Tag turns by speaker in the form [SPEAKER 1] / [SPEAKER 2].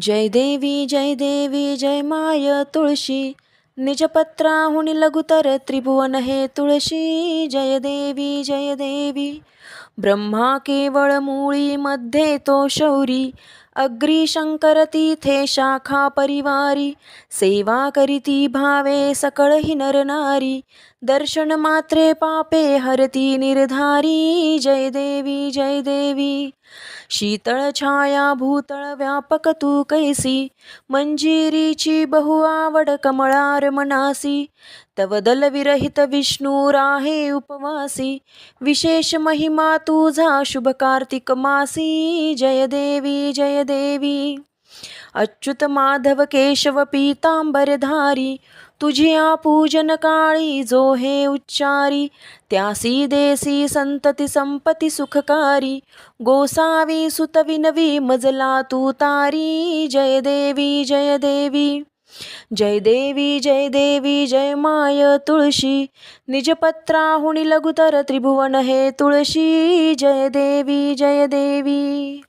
[SPEAKER 1] जय देवी जय देवी जय माय तुळशी. निजपत्राहुनी लघुतर त्रिभुवन हे तुळशी. जय देवी जय देवी. ब्रह्मा केवळ मूळी मध्ये तो शौरी. अग्री शंकर तिथे शाखा परिवारी. सेवा करीती भावे सकळ ही नर नारी. दर्शन मात्रे पापे हरती निर्धारी. जय देवी जय देवी. शीतळ छाया भूतळ व्यापक तू कैसी. मंजिरीची बहु आवड कमळार मनासी. तव दल विरहित विष्णू राहे उपवासी. विशेष महिमा तुझा शुभ कार्तिक मासी. जय देवी जय देवी. अच्युत माधव केशव पीतांबरधारी तुझिया पूजन काळी जो हे उच्चारी त्यासी देसी संतती संपती सुखकारी गोसावी सुत विनवी मजला तू तारी जय देवी जय देवी. जय देवी जय देवी जय माय तुळशी निजपत्राहुणी लघुतर त्रिभुवन हे तुळशी जय देवी जय देवी.